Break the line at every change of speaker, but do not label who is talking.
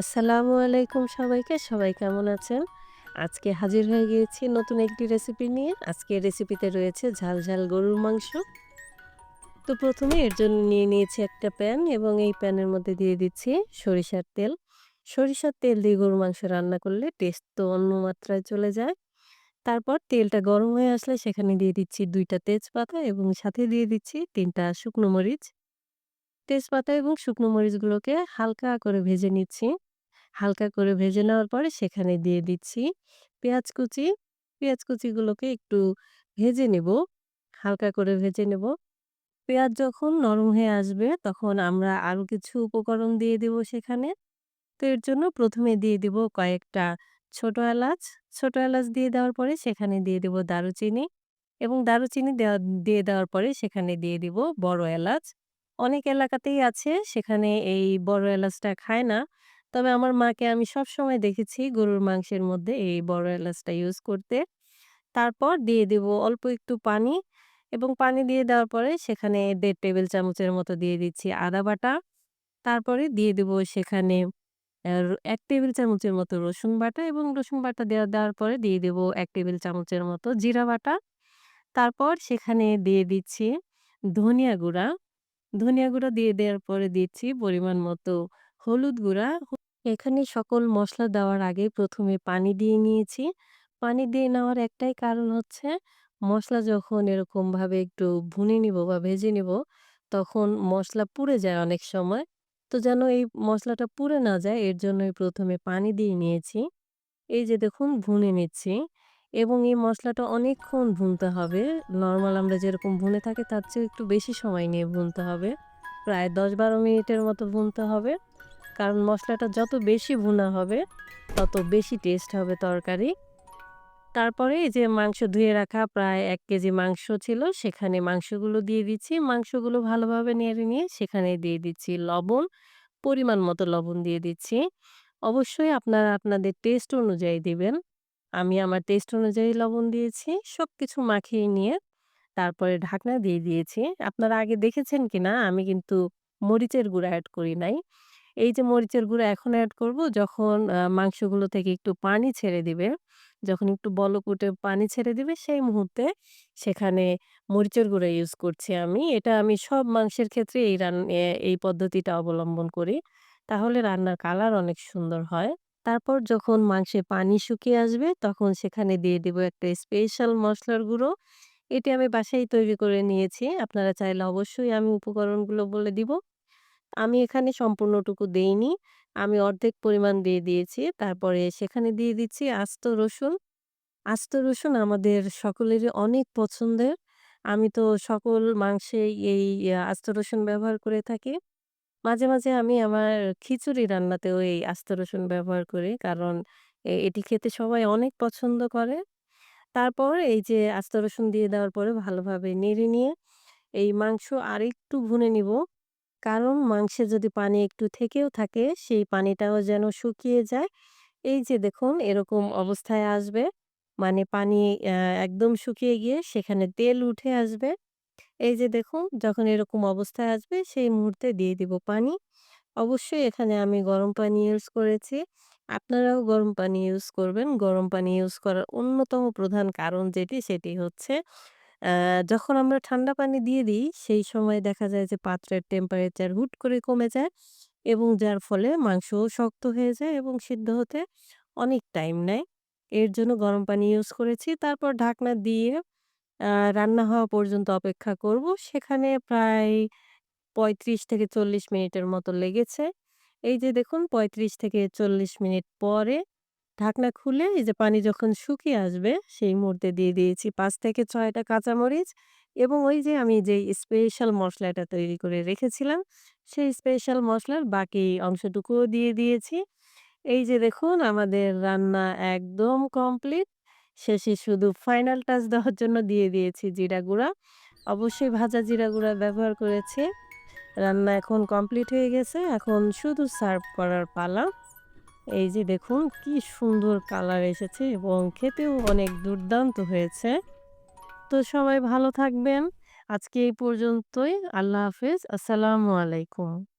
আসসালামু আলাইকুম সবাইকে। সবাই কেমন আছেন? আজকে হাজির হয়ে গিয়েছি নতুন একটি রেসিপি নিয়ে। আজকের রেসিপিতে রয়েছে ঝাল, ঝাল গরুর মাংস। তো প্রথমে এর জন্য নিয়ে নিয়েছি একটা প্যান এবং এই প্যানের মধ্যে দিয়ে দিচ্ছি সরিষার তেল। সরিষার তেল দিয়ে গরুর মাংস রান্না করলে টেস্ট তো অন্য মাত্রায় চলে যায়। তারপর তেলটা গরম হয়ে আসলে সেখানে দিয়ে দিচ্ছি দুইটা তেজপাতা এবং সাথে দিয়ে দিচ্ছি তিনটা শুকনো মরিচ। তেজপাতা এবং শুকনো মরিচগুলোকে হালকা করে ভেজে নিচ্ছি। হালকা করে ভেজে নেওয়ার পরে সেখানে দিয়ে দিচ্ছি পেঁয়াজ কুচি। পেঁয়াজ কুচিগুলোকে একটু ভেজে নেব। হালকা করে ভেজে নেব। পেঁয়াজ যখন নরম হয়ে আসবে তখন আমরা আরও কিছু উপকরণ দিয়ে দেব সেখানে। তো এর জন্য প্রথমে দিয়ে দিব কয়েকটা ছোট এলাচ। ছোট এলাচ দিয়ে দেওয়ার পরে সেখানে দিয়ে দেব দারুচিনি এবং দারুচিনি দেওয়া দিয়ে দেওয়ার পরে সেখানে দিয়ে দিব বড় এলাচ। অনেক এলাকাতেই আছে সেখানে এই বড় এলাচটা খায় না। তবে আমার মাকে আমি সবসময় দেখেছি গরুর মাংসের মধ্যে এই বড় এলাচটা ইউজ করতে। তারপর দিয়ে দেব অল্প একটু পানি এবং পানি দিয়ে দেওয়ার পরে সেখানে ১.৫ টেবিল চামচের মতো দিয়ে দিচ্ছি আদা বাটা। তারপরে দিয়ে দেব সেখানে ১ টেবিল চামচের মতো রসুন বাটা এবং রসুন বাটা দেওয়া দেওয়ার পরে দিয়ে দেব ১ টেবিল চামচের মতো জিরা বাটা। তারপর সেখানে দিয়ে দিচ্ছি ধনিয়া গুঁড়া। ধনিয়া গুঁড়া দিয়ে দেওয়ার পরে দিচ্ছি পরিমাণ মতো হলুদ গুঁড়া। এখানে সকল মসলা দেওয়ার আগে প্রথমে পানি দিয়ে নিয়েছি। পানি দিয়ে নেওয়ার একটাই কারণ হচ্ছে, মসলা যখন এরকমভাবে একটু ভুনে নিব বা ভেজে নিব, তখন মসলা পুড়ে যায় অনেক সময়। তো যেন এই মসলাটা পুড়ে না যায়, এর জন্যই প্রথমে পানি দিয়ে নিয়েছি। এই যে দেখুন, ভুনে নিচ্ছি এবং এই মসলাটা অনেকক্ষণ ভুনতে হবে। নরমাল আমরা যেরকম ভুনে থাকি, তার চেয়েও একটু বেশি সময় নিয়ে ভুনতে হবে। প্রায় ১০-১২ মিনিটের মতো ভুনতে হবে। কারণ মশলাটা যত বেশি ভুনা হবে তত বেশি টেস্ট হবে তরকারি। তারপরে এই যে মাংস ধুয়ে রাখা প্রায় এক কেজি মাংস ছিল সেখানে মাংসগুলো দিয়ে দিচ্ছি। মাংসগুলো ভালোভাবে নেড়ে নিয়ে সেখানে দিয়ে দিচ্ছি লবণ, পরিমাণ মতো লবণ দিয়ে দিচ্ছি। অবশ্যই আপনারা আপনাদের টেস্ট অনুযায়ী দিবেন। আমি আমার টেস্ট অনুযায়ী লবণ দিয়েছি। সব কিছু মাখিয়ে নিয়ে তারপরে ঢাকনা দিয়ে দিয়েছি। আপনারা আগে দেখেছেন কিনা আমি কিন্তু মরিচের গুঁড়া অ্যাড করি নাই। এই যে মরিচের গুঁড়া এখন অ্যাড করব, যখন মাংসগুলো থেকে একটু পানি ছেড়ে দিবে। যখন একটু বলক উঠে পানি ছেড়ে দিবে, সেই মুহূর্তে সেখানে মরিচের গুঁড়া ইউজ করছি আমি। এটা আমি সব মাংসের ক্ষেত্রে এই রান এই পদ্ধতিটা অবলম্বন করি। তাহলে রান্নার কালার অনেক সুন্দর হয়। তারপর যখন মাংসে পানি শুকিয়ে আসবে, তখন সেখানে দিয়ে দিব একটা স্পেশাল মশলার গুঁড়ো। এটি আমি বাসায় তৈরি করে নিয়েছি। আপনারা চাইলে অবশ্যই আমি উপকরণগুলো বলে দিব। আমি এখানে সম্পূর্ণটুকু দেইনি। আমি অর্ধেক পরিমাণ দিয়ে দিয়েছি। তারপরে সেখানে দিয়ে দিচ্ছি আস্ত রসুন। আস্ত রসুন আমাদের সকলেরই অনেক পছন্দের। আমি তো সকল মাংসেই এই আস্ত রসুন ব্যবহার করে থাকি। মাঝে, মাঝে আমি আমার খিচুড়ি রান্নাতেও এই আস্ত রসুন ব্যবহার করি। কারণ এ এটি খেতে সবাই অনেক পছন্দ করে। তারপর এই যে আস্ত রসুন দিয়ে দেওয়ার পরে ভালোভাবে নেড়ে নিয়ে এই মাংস আরেকটু ভুনে নিব। কারণ মাংসে যদি পানি একটু থেকেও থাকে, সেই পানিটাও যেন শুকিয়ে যায়। এই যে দেখুন, এরকম অবস্থায় আসবে। মানে পানি একদম শুকিয়ে গিয়ে সেখানে তেল উঠে আসবে। এই যে দেখুন, যখন এরকম অবস্থায় আসবে, সেই মুহূর্তে দিয়ে দিব পানি। অবশ্যই এখানে আমি গরম পানি ইউজ করেছি। আপনারাও গরম পানি ইউজ করবেন। গরম পানি ইউজ করার অন্যতম প্রধান কারণ যেটি, সেটি হচ্ছে যখন আমরা ঠান্ডা পানি দিয়ে দিই, সেই সময় দেখা যায় যে পাত্রের টেম্পারেচার হুট করে কমে যায় এবং যার ফলে মাংসও শক্ত হয়ে যায় এবং সিদ্ধ হতে অনেক টাইম নেয়। এর জন্য গরম পানি ইউজ করেছি। তারপর ঢাকনা দিয়ে রান্না হওয়া পর্যন্ত অপেক্ষা করব। সেখানে প্রায় ৩৫ থেকে ৪০ মিনিটের মতো লেগেছে। এই যে দেখুন ৩৫ থেকে ৪০ মিনিট পরে ঢাকনা খুলে এই যে পানি যখন শুকিয়ে আসবে, সেই মুহূর্তে দিয়ে দিয়েছি পাঁচ থেকে ছয়টা কাঁচামরিচ এবং ওই যে আমি যেই স্পেশাল মশলাটা তৈরি করে রেখেছিলাম, সেই স্পেশাল মশলার বাকি অংশটুকুও দিয়ে দিয়েছি। এই যে দেখুন, আমাদের রান্না একদম কমপ্লিট। শেষে শুধু ফাইনাল টাচ দেওয়ার জন্য দিয়ে দিয়েছি জিরা গুঁড়া। অবশ্যই ভাজা জিরা গুঁড়া ব্যবহার করেছি। রান্না এখন কমপ্লিট হয়ে গেছে। এখন শুধু সার্ভ করার পালা। এই যে দেখুন, কি সুন্দর কালার এসেছে এবং খেতেও অনেক দুর্দান্ত হয়েছে। তো সবাই ভালো থাকবেন। আজকে এই পর্যন্তই। আল্লাহ হাফেজ। আসসালামু আলাইকুম।